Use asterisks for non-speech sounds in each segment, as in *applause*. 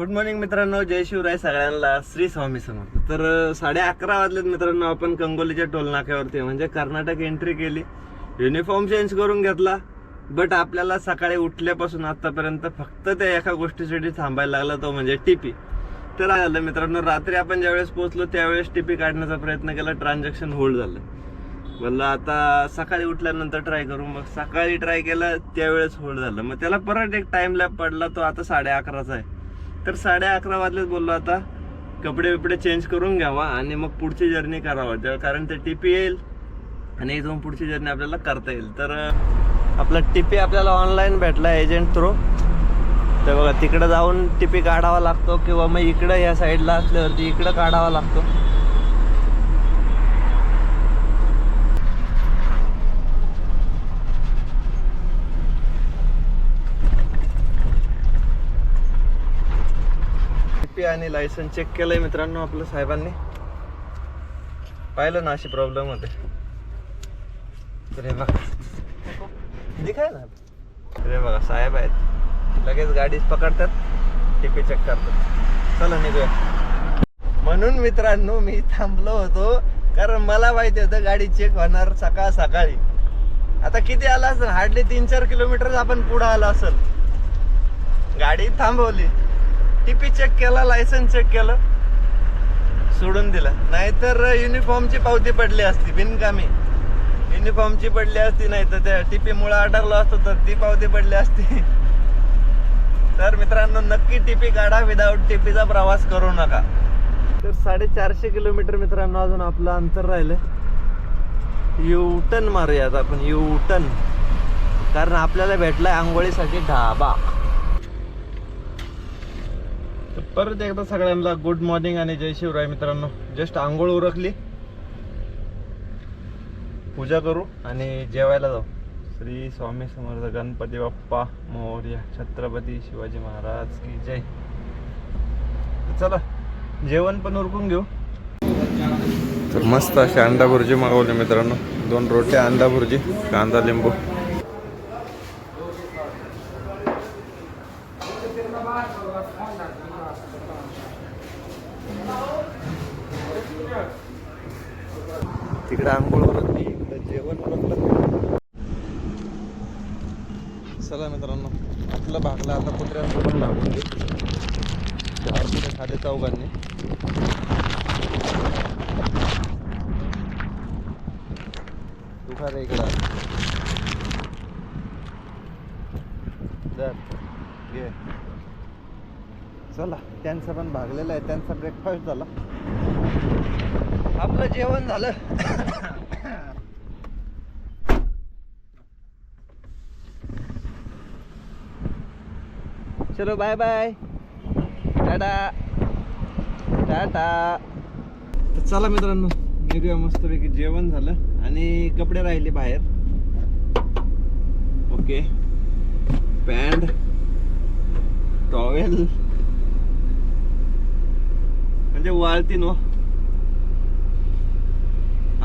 Good morning मित्रांनो. जय शिवराय सगळ्यांना. श्री स्वामी समर्थ. तर साडे अकरा वाजलेत मित्रांनो. आपण कंगोलीच्या टोलनाक्यावरती म्हणजे कर्नाटक एंट्री केली. युनिफॉर्म चेंज करून घेतला. बट आपल्याला सकाळी उठल्यापासून आतापर्यंत फक्त त्या एका गोष्टीसाठी थांबायला लागला तो म्हणजे टीपी तर आलं झालं मित्रांनो रात्री आपण ज्यावेळेस पोहोचलो त्यावेळेस टीपी काढण्याचा प्रयत्न केला. ट्रान्झॅक्शन होल्ड झालं. म्हणलं आता सकाळी उठल्यानंतर ट्राय करू. मग सकाळी ट्राय केलं त्यावेळेस होल्ड झालं. मग त्याला परत एक टाइम लॅप पडला. तो आता साडे अकराचा आहे. तर साडे अकरा वाजलेच बोललो आता. कपडे बिपडे चेंज करून घ्यावा आणि मग पुढची जर्नी करावा. तेव्हा कारण ते टीपी येईल आणि इथून पुढची जर्नी आपल्याला करता येईल. तर आपला टीपी आपल्याला ऑनलाईन भेटला एजंट थ्रू तर बघा तिकडं जाऊन टीपी काढावा लागतो किंवा मग इकडं या साईडला असल्यावरती इकडं काढावा लागतो. टीपी आणि लायसन्स चेक केलंय मित्रांनो आपल्या साहेबांनी. पाहिलं ना अशी प्रॉब्लेम होते. तर बघा. दिखाय ना. तर बघा साहेब आहेत. लगेच गाडी पकडतात टिपी चेक करतात. चला निघूया. म्हणून मित्रांनो मी थांबलो होतो कारण मला माहिती होतं गाडी चेक होणार सकाळ सकाळी. आता किती आला असेल? हार्डली तीन चार किलोमीटर आपण पुढे आलो असेल. गाडी थांबवली. टीपी चेक केला लायसन्स चेक केलं सोडून दिलं. नाहीतर युनिफॉर्मची पावती पडली असती बिनकामी. युनिफॉर्मची पडली असती नाही तर त्या टीपीमुळे अडकलो असतो तर ती पावती पडली असती. *laughs* तर मित्रांनो नक्की टीपी काढा विदाऊट टीपीचा प्रवास करू नका. तर साडेचारशे किलोमीटर मित्रांनो अजून आपलं अंतर राहिलं युटन मारूयात आपण युटन कारण आपल्याला भेटलाय आंघोळीसाठी ढाबा तर परत एकदा सगळ्यांना गुड मॉर्निंग आणि जय शिवराय मित्रांनो. जस्ट आंघोळ उरकली. पूजा करू आणि जेवायला जाऊ. श्री स्वामी समर्थ गणपती बाप्पा मौर्य छत्रपती शिवाजी महाराज की जय. चला जेवण पण उरकून घेऊ. तर मस्त अशी अंडा भुर्जी मागवली मित्रांनो. दोन रोट्या अंडा भुर्जी कांदा लिंबू. तिकडे आंघोळ उरकली इकडे जेवण उरकलं चला मित्रांनो आपलं भागलं आता कुत्र्यांचं पण लागून घे चार चौघांनी दुखार इकडं. चला त्यांचं पण भागलेला आहे त्यांचा ब्रेकफास्ट झाला. आपलं जेवण झालं. चलो बाय बाय टाटा. टाटा. तर चला मित्रांनो निघूया मस्तपैकी जेवण झालं आणि कपडे राहिले बाहेर. ओके पॅन्ट टॉवेल म्हणजे वाळतीन हो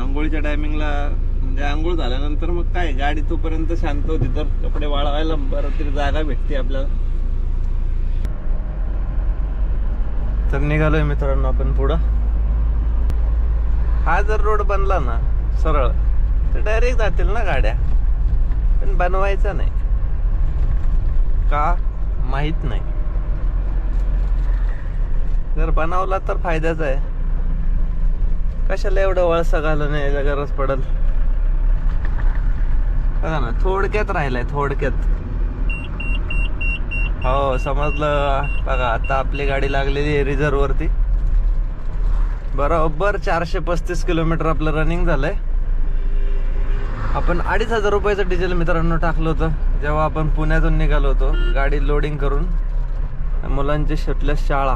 आंघोळीच्या टायमिंगला म्हणजे आंघोळ झाल्यानंतर मग काय गाडी तोपर्यंत शांत होती तर कपडे वाळवायला बरं तरी जागा भेटते आपल्याला. तर निघालोय मित्रांनो आपण पुढं. हा जर रोड बनला ना सरळ तर डायरेक्ट जातील ना गाड्या. पण बनवायचा नाही. का? माहीत नाही. जर बनवला तर फायद्याचा आहे. कशाला एवढं वळसा घालून यायला गरज पडल? बघा ना थोडक्यात राहिलाय थोडक्यात. हो समजलं. बघा आता आपली गाडी लागलेली आहे रिझर्व वरती. बरोबर चारशे पस्तीस किलोमीटर आपलं रनिंग झालंय. आपण अडीच हजार रुपयाचं डिझेल मित्रांनो टाकलं होतं. जेव्हा आपण पुण्यातून निघालो होतो गाडी लोडिंग करून. मुलांची सुटल्या शाळा.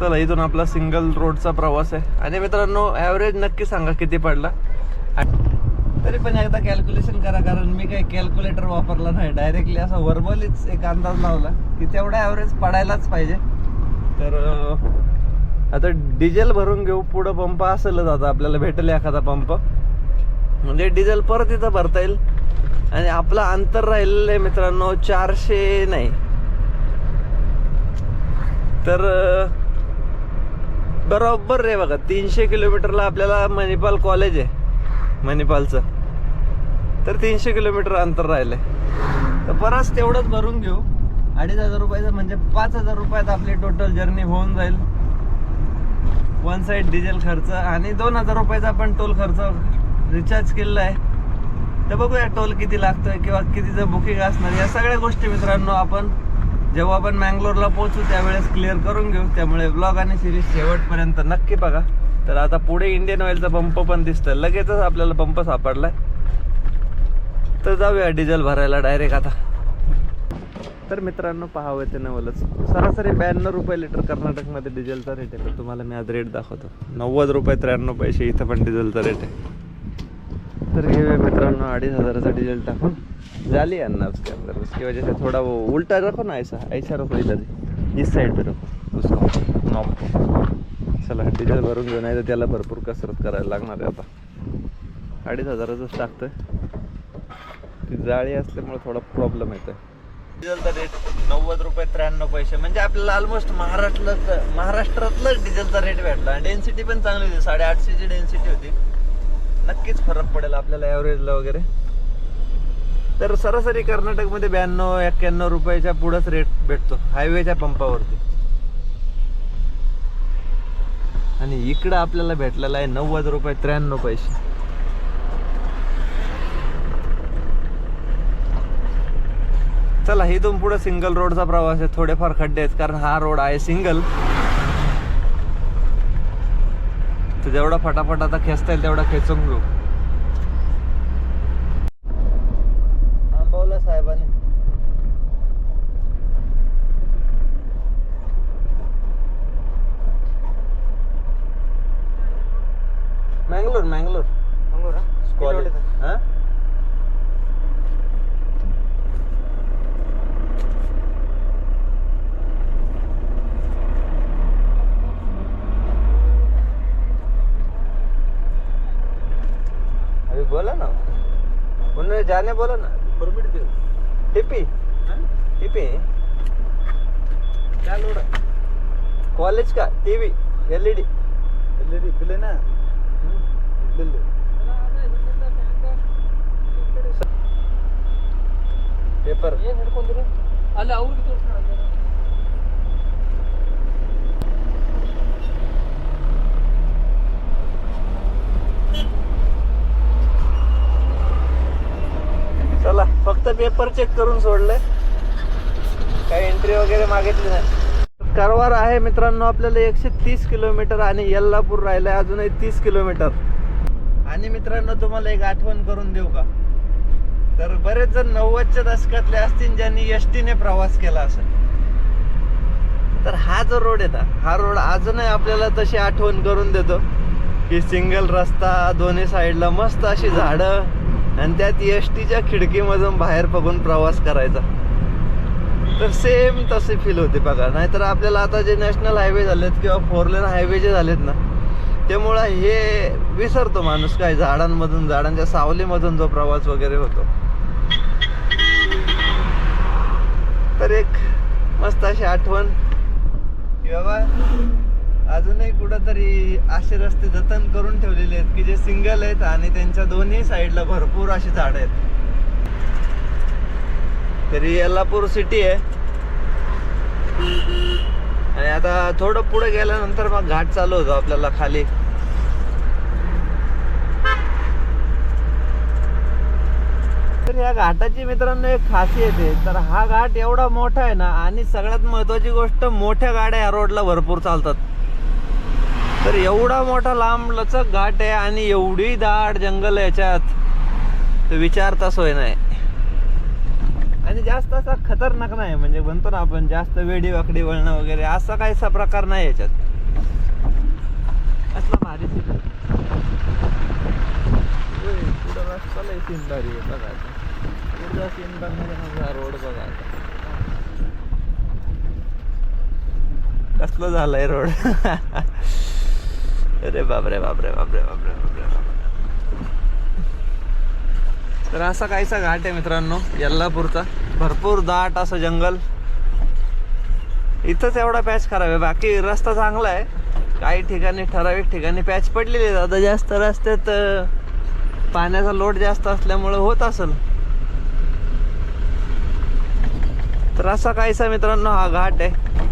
चला इथून आपला सिंगल रोडचा प्रवास आहे. आणि मित्रांनो ॲव्हरेज नक्की सांगा किती पडला? तरी पण एकदा कॅल्क्युलेशन करा कारण मी काही कॅल्क्युलेटर वापरला नाही. डायरेक्टली असा वर्बलीच एक अंदाज लावला की तेवढा ॲव्हरेज पडायलाच पाहिजे. तर आता डिझेल भरून घेऊ पुढं पंप असेलच आता आपल्याला भेटेल एखादा पंप. म्हणजे डिझेल परत इथं भरता येईल. आणि आपलं अंतर राहिलेलं आहे मित्रांनो चारशे नाही. तर बरोबर रे बघा तीनशे किलोमीटरला आपल्याला मणिपाल कॉलेज आहे मणिपालचं. तर तीनशे किलोमीटर अंतर राहिलंय. तर परत तेवढंच भरून घेऊ. अडीच हजार रुपयाचं म्हणजे पाच हजार रुपयात आपली टोटल जर्नी होऊन जाईल. वन साईड डिझेल खर्च आणि दोन हजार रुपयाचा आपण टोल खर्च रिचार्ज केलेला आहे. तर बघूया टोल किती लागतोय किंवा कितीचं बुकिंग असणार या सगळ्या गोष्टी मित्रांनो आपण जेव्हा आपण मँगलोरला पोहोचू त्यावेळेस क्लिअर करून घेऊ. त्यामुळे ब्लॉग आणि सिरीज शेवटपर्यंत नक्की बघा. तर आता पुढे इंडियन ऑइलचा पंप पण दिसतं लगेचच आपल्याला पंप सापडलाय. तर जाऊया डिझेल भरायला डायरेक्ट आता. तर मित्रांनो पहावं ते नवलच. सरासरी ब्याण्णव रुपये लिटर कर्नाटकमध्ये डिझेलचा रेट आहे. तर तुम्हाला मी आज रेट दाखवतो. नव्वद रुपये त्र्याण्णव पैसे इथं पण डिझेलचा रेट आहे. तर घेऊया मित्रांनो अडीच हजाराचा डिझेल टाकून जाली अन्ना उसके अंदर उसकी वजह से थोड़ा वो उल्टा रखो ना ऐसा ऐसा रखो इधर. इस साइड पे रखो. उसको नॉब चला डिझेल भरून घेऊन आहे तर त्याला भरपूर कसरत करायला लागणार आहे आता. अडीच हजाराचंच टाकतं ती जाळी असल्यामुळे थोडा प्रॉब्लेम येतोय. डिझेलचा रेट नव्वद रुपये त्र्याण्णव पैसे. म्हणजे आपल्याला ऑलमोस्ट महाराष्ट्रातलं महाराष्ट्रातलंच डिझेलचा रेट भेटला. डेन्सिटी पण चांगली होती. साडेआठशेची डेन्सिटी होती. नक्कीच फरक पडेल आपल्याला ॲव्हरेजला वगैरे. तर सरासरी कर्नाटकमध्ये ब्याण्णव एक्क्याण्णव रुपयाच्या पुढंच रेट भेटतो हायवेच्या पंपावरती. आणि इकडं आपल्याला भेटलेला आहे नव्वद रुपये त्र्याण्णव पैसे. चला इथून पुढे सिंगल रोडचा प्रवास आहे थोडेफार खड्डे आहेत कारण हा रोड आहे सिंगल तर जेवढा फटाफट आता खेचता येईल तेवढा खेचून घेऊ बोला साहेबांनी मँगलोर मँगलोर कॉलेज हा अभी बोला ना उन्होंने जाने बोला ना परमिट दे टिपी टिपी क्या लोड कॉलेज का टीवी एलईडी एलईडी बिल आहे ना बिल पेपर ಅಲ್ಲ ಅವ್ರಿಗೆ ತೋರಿಸ್ತಾರೆ चला फक्त पेपर चेक करून सोडले काही एंट्री वगैरे मागितली नाही कारवार आहे मित्रांनो आपल्याला एकशे तीस किलोमीटर आणि यल्लापूर राहिलंय अजूनही तीस किलोमीटर आणि मित्रांनो तुम्हाला एक आठवण करून देऊ का? तर बरेच जण नव्वदच्या दशकातले असतील ज्यांनी एस टीने प्रवास केला असेल. तर हा जो रोड येता हा रोड अजूनही आपल्याला तशी आठवण करून देतो की सिंगल रस्ता दोन्ही साईडला मस्त अशी झाडं आणि त्यात एस टीच्या खिडकीमधून बाहेर बघून प्रवास करायचा. तर सेम तसे फील होते बघा. नाहीतर आपल्याला आता जे नॅशनल हायवे झालेत किंवा फोर लेन हायवे जे झालेत ना त्यामुळं हे विसरतो माणूस काय झाडांमधून झाडांच्या सावलीमधून जो प्रवास वगैरे होतो. तर एक मस्त अशी आठवण की बाबा अजूनही कुठंतरी असे रस्ते जतन करून ठेवलेले आहेत की जे सिंगल आहेत आणि त्यांच्या दोन्ही साईडला भरपूर अशी झाडं आहेत. तरी यल्लापूर सिटी आहे. आणि आता थोडं पुढे गेल्यानंतर मग घाट चालू होतो आपल्याला खाली. तर या घाटाची मित्रांनो एक खासियत आहे तर हा घाट एवढा मोठा आहे ना आणि सगळ्यात महत्वाची गोष्ट मोठ्या गाड्या या रोडला भरपूर चालतात. तर एवढा मोठा लांब लचक घाट आहे आणि एवढी दाट जंगल आहे याच्यात. विचारताच विचारता सोय नाही आणि जास्त असा खतरनाक नाही म्हणजे म्हणतो ना आपण जास्त वेडी वाकडी वळणं वगैरे असा काहीसा प्रकार नाही याच्यात. असला भारी सीन पुढं रस्ताला सीन भारी आहे बघा पुढचा सीन बघण्याचा रोड बघा कसलं झालंय रोड *laughs* अरे बापरे बापरे बापरे बापरे बापरे. तर असा काहीसा घाट आहे मित्रांनो यल्लापूरचा. भरपूर दाट असं जंगल. इथंच एवढा पॅच खराब आहे. बाकी रस्ता चांगला आहे. काही ठिकाणी ठराविक ठिकाणी पॅच पडलेली आहे आता जास्त रस्त्यात पाण्याचा लोड जास्त असल्यामुळं होत असेल. तर असा काहीसा मित्रांनो हा घाट आहे.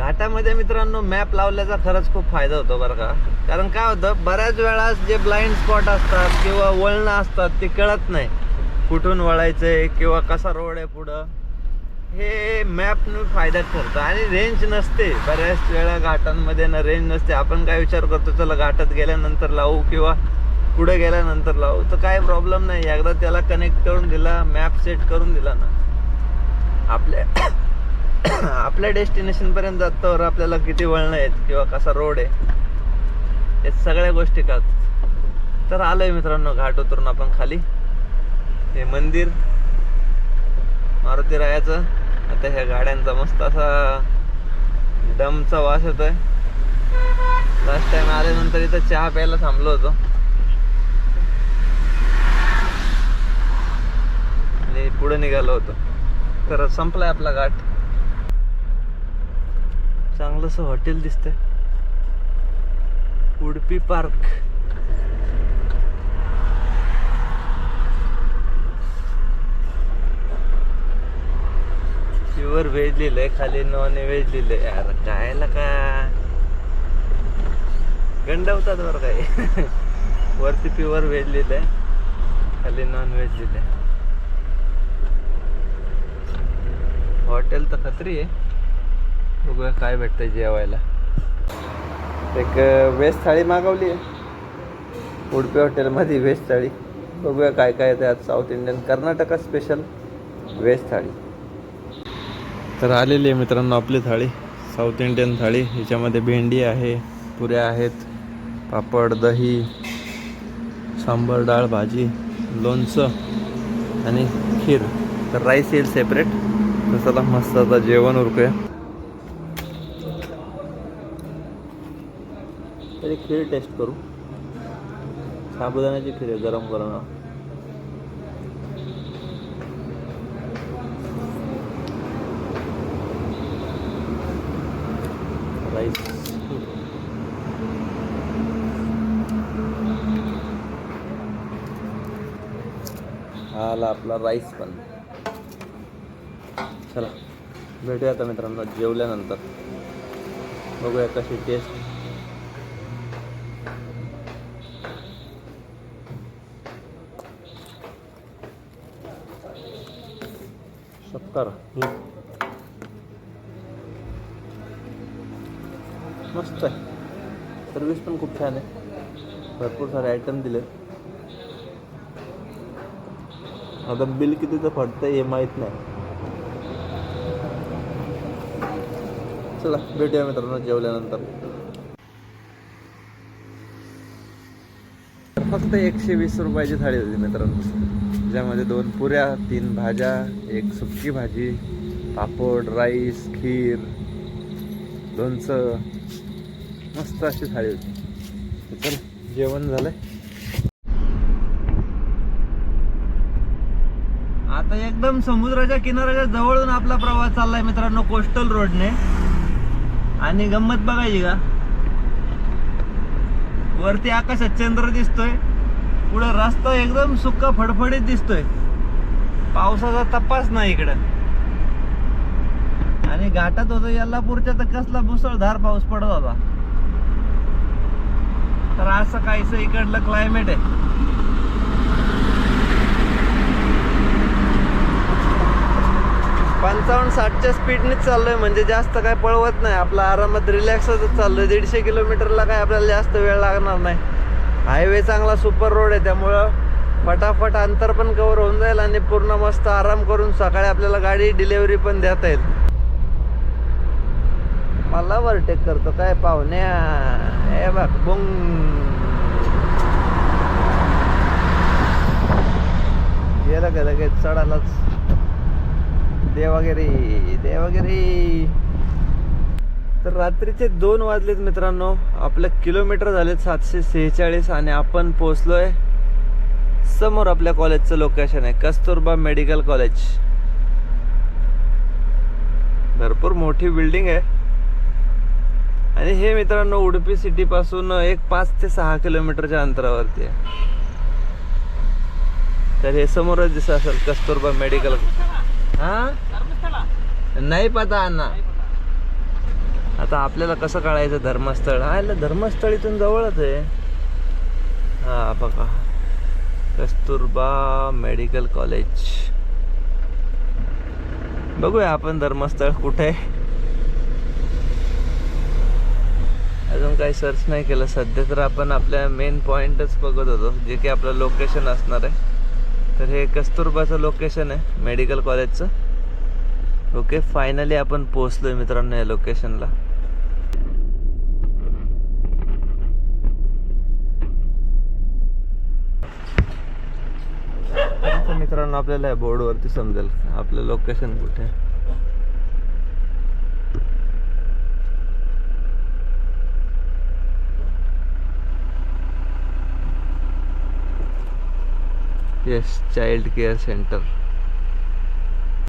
घाटामध्ये मित्रांनो मॅप लावल्याचा खरंच खूप फायदा होतो बरं का. कारण काय होतं बऱ्याच वेळा जे ब्लाइंड स्पॉट असतात किंवा वळणं असतात ते कळत नाही. कुठून वळायचंय किंवा कसा रोड आहे पुढं. हे मॅपनं फायद्यात ठरतं. आणि रेंज नसते. बऱ्याच वेळा घाटांमध्ये ना रेंज नसते. आपण काय विचार करतो चला घाटात गेल्यानंतर लावू किंवा पुढे गेल्यानंतर लावू. तर काय प्रॉब्लेम नाही. एकदा त्याला कनेक्ट करून दिला मॅप सेट करून दिला ना. आपल्या *coughs* आपल्या डेस्टिनेशनपर्यंत जातावर आपल्याला किती वळणं आहेत किंवा कसा रोड आहे या सगळ्या गोष्टी कळतात. तर आलोय मित्रांनो घाट उतरून आपण खाली. हे मंदिर मारुती रायाचं. आता ह्या गाड्यांचा मस्त असा डमचा वास येतोय. लास्ट टाइम आल्यानंतर इथं चहा प्यायला थांबलो होतो. आणि पुढे निघालो होतो. तर संपलाय आपला घाट. चांगलंस हॉटेल दिसतंय. उडपी पार्क. प्युअर व्हेज लिहिलंय खाली नॉन व्हेज लिहिलंय. यार काय का? गंडवतात बरं काय *laughs* वरती प्युअर व्हेज लिहिलंय खाली नॉन व्हेज लिहिलंय. हॉटेल तर खत्री आहे. बघूया काय भेटतंय जेवायला. एक व्हेज थाळी मागवली आहे. उडपी हॉटेलमध्ये व्हेज थाळी. बघूया काय काय येतं आज south Indian Karnataka special veg thali. तर आलेली आहे मित्रांनो आपली थाळी. साऊथ इंडियन थाळी. ह्याच्यामध्ये भेंडी आहे पुऱ्या आहेत पापड दही सांबर डाळ भाजी लोणचं आणि खीर. तर राईस येईल सेपरेट तर चला मस्त आता जेवण उरकूया. तरी खीर टेस्ट करू. साबुदाण्याची खीर आहे गरम गरम राईस आला आपला राईस पण. चला भेटूया आता मित्रांनो जेवल्यानंतर. बघूया कशी टेस्ट करा. मस्त आहे. सर्विस पण खूप छान आहे. भरपूर सारे आयटम दिले आता बिल कितीचं पडतंय हे माहीत नाही. चला भेटूया मित्रांनो जेवल्यानंतर. फक्त एकशे वीस रुपयाची थाळी होती मित्रांनो. ज्यामध्ये दोन पुऱ्या तीन भाज्या एक सुकी भाजी पापड राईस खीर लोणचं मस्त अशी थाळी होती. चल जेवण झालंय. आता एकदम समुद्राच्या किनाऱ्याच्या जवळून आपला प्रवास चाललाय मित्रांनो कोस्टल रोडने. आणि गंमत बघायची का? वरती आकाशात चंद्र दिसतोय. पुढे रस्ता एकदम सुक्का फडफडीत दिसतोय. पावसाचा तपास नाही इकडं. आणि घाटात होतो यल्लापूरच्या तर कसला मुसळधार पाऊस पडत होता. तर असं काहीच इकडलं क्लायमेट आहे. पंचावन्न साठच्या स्पीडनेच चाललोय म्हणजे जास्त काय पळवत नाही. आपला आरामात रिलॅक्सच चाललोय. दीडशे किलोमीटरला काय आपल्याला जास्त वेळ लागणार नाही. हायवे चांगला सुपर रोड आहे त्यामुळं फटाफट अंतर पण कव्हर होऊन जाईल आणि पूर्ण मस्त आराम करून सकाळी आपल्याला गाडी डिलेवरी पण देता येईल. मला वरटेक करतो काय पाहुण्या हे बघ बुंग. गेलं का लगेच? चढालाच देवागिरी देवागिरी. तर रात्रीचे दोन वाजलेत मित्रांनो. आपलं किलोमीटर झालेत सातशे सेहेचाळीस आणि आपण पोचलोय समोर आपल्या कॉलेजचं लोकेशन आहे. Kasturba medical college. भरपूर मोठी बिल्डिंग आहे. आणि हे मित्रांनो उडुपी सिटी पासून एक पाच ते सहा किलोमीटरच्या अंतरावरती आहे. तर हे समोरच दिसत असेल कस्तुरबा मेडिकल हा? नाही पता अण्णा. आता आपल्याला कसं कळायचं धर्मस्थळ? हा धर्मस्थळ इथून जवळच आहे. हा बघा. Kasturba medical college. बघूया आपण धर्मस्थळ कुठे. आहे अजून काही सर्च नाही केलं. सध्या तर आपण आपल्या मेन पॉइंटच बघत होतो जे की आपलं लोकेशन असणार आहे. तर हे कस्तुरबाचं लोकेशन आहे मेडिकल कॉलेजचं ओके फायनली आपण पोहोचलोय मित्रांनो या लोकेशनला तर मित्रांनो आपल्याला या बोर्डवरती समजेल आपलं लोकेशन कुठे. Yes child care centre